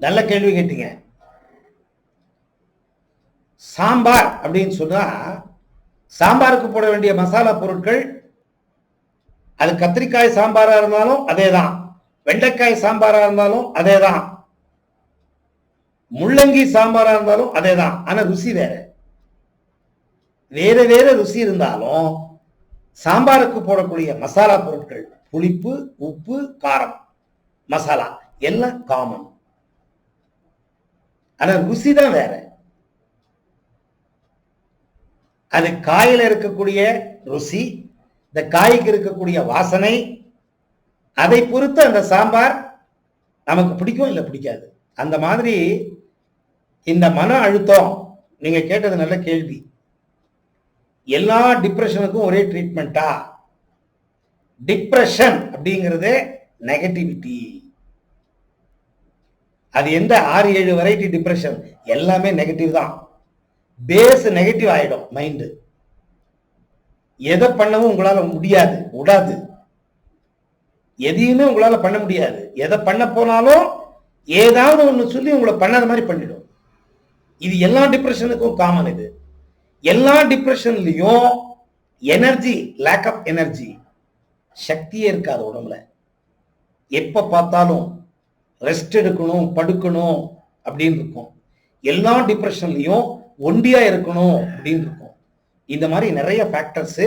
நல்ல கேள்வி கேட்டீங்க. சாம்பார் அப்படின்னு சொன்னா சாம்பாருக்கு போட வேண்டிய மசாலா பொருட்கள் அது கத்திரிக்காய் சாம்பாரா இருந்தாலும் அதே தான் வெண்டைக்காய் சாம்பாரா இருந்தாலும் அதே தான் முள்ளங்கி சாம்பாரா இருந்தாலும் அதே தான் ஆனா ருசி வேற. வேற வேற ருசி இருந்தாலும் சாம்பாருக்கு போடக்கூடிய மசாலா பொருட்கள் புளிப்பு உப்பு காரம் மசாலா எல்லாம் காமன் ஆனா ருசி தான் வேற. அது காயில இருக்கக்கூடிய ருசி இந்த காய்க்கு இருக்கக்கூடிய வாசனை அதை பொறுத்து அந்த சாம்பார் நமக்கு பிடிக்கும் இல்லை பிடிக்காது? அந்த மாதிரி இந்த மன அழுத்தம் நீங்க கேட்டது நல்ல கேள்வி. எல்லா டிப்ரெஷனுக்கும் ஒரே ட்ரீட்மெண்ட்டா டிப்ரெஷன் அப்படிங்கிறது நெகட்டிவிட்டி அது எந்த ஆறு ஏழு வெரைட்டி டிப்ரெஷன் எல்லாமே நெகட்டிவ் தான். பேஸ் நெகட்டிவ் ஆயிடும் மைண்டு எதை பண்ணவும் உங்களால முடியாது விடாது எதையுமே உங்களால பண்ண முடியாது. எதை பண்ண போனாலும் ஏதாவது ஒன்று சொல்லி உங்களை பண்ணாத மாதிரி பண்ணிடும். இது எல்லா டிப்ரெஷனுக்கும் காமன் இது. எல்லா டிப்ரெஷன்லையும் எனர்ஜி லேக் ஆஃப் எனர்ஜி சக்தியே இருக்காது உடம்புல. எப்ப பார்த்தாலும் ரெஸ்ட் எடுக்கணும் படுக்கணும் அப்படின்னு இருக்கும். எல்லா டிப்ரெஷன்லையும் ஒண்டியாக இருக்கணும் அப்படின்னு இருக்கும். இந்த மாதிரி நிறைய ஃபேக்டர்ஸு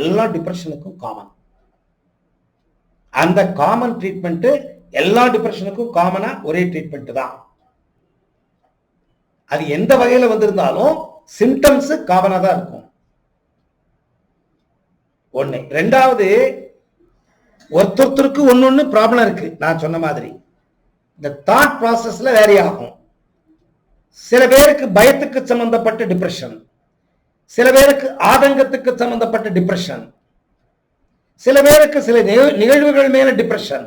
எல்லா டிப்ரெஷனுக்கும் காமன் அந்த காமன் ட்ரீட்மெண்ட்டு எல்லா டிப்ரெஷனுக்கும் காமனாக ஒரே ட்ரீட்மெண்ட் தான். அது எந்த வகையில் வந்திருந்தாலும் சிம்டம்ஸ் காமனாக தான் இருக்கும். ஒன்று ரெண்டாவது ஒருத்தருக்கு ஒன்று ப்ராப்ளம் இருக்கு. நான் சொன்ன மாதிரி. இந்த தாட் ப்ராசஸ்ல வேரி ஆகும் சில பேருக்கு பயத்துக்கு சம்பந்தப்பட்ட டிப்ரெஷன் சில பேருக்கு ஆதங்கத்துக்கு சம்பந்தப்பட்ட டிப்ரெஷன் சில பேருக்கு சில நிகழ்வுகள் மேல டிப்ரெஷன்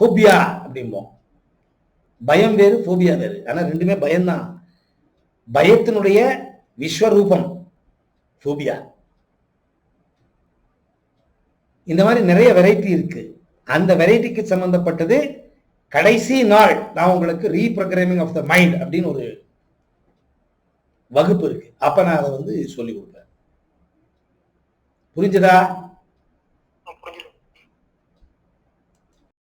ஃபோபியா அப்படிம்போம். பயம் வேறு ஃபோபியா வேறு. ஆனால் ரெண்டுமே பயம்தான். பயத்தினுடைய விஸ்வரூபம் ஃபோபியா இந்த மாதிரி நிறைய வெரைட்டி இருக்கு. அந்த வெரைட்டிக்கு சம்பந்தப்பட்டது கடைசி நாள் நான் உங்களுக்கு ரீப்ரோக்ராமிங் ஆஃப் த மைண்ட் அப்படின்னு ஒரு வகுப்பு இருக்கு. அப்ப நான் அதை வந்து சொல்லி கொடுப்பேன். புரிஞ்சதா?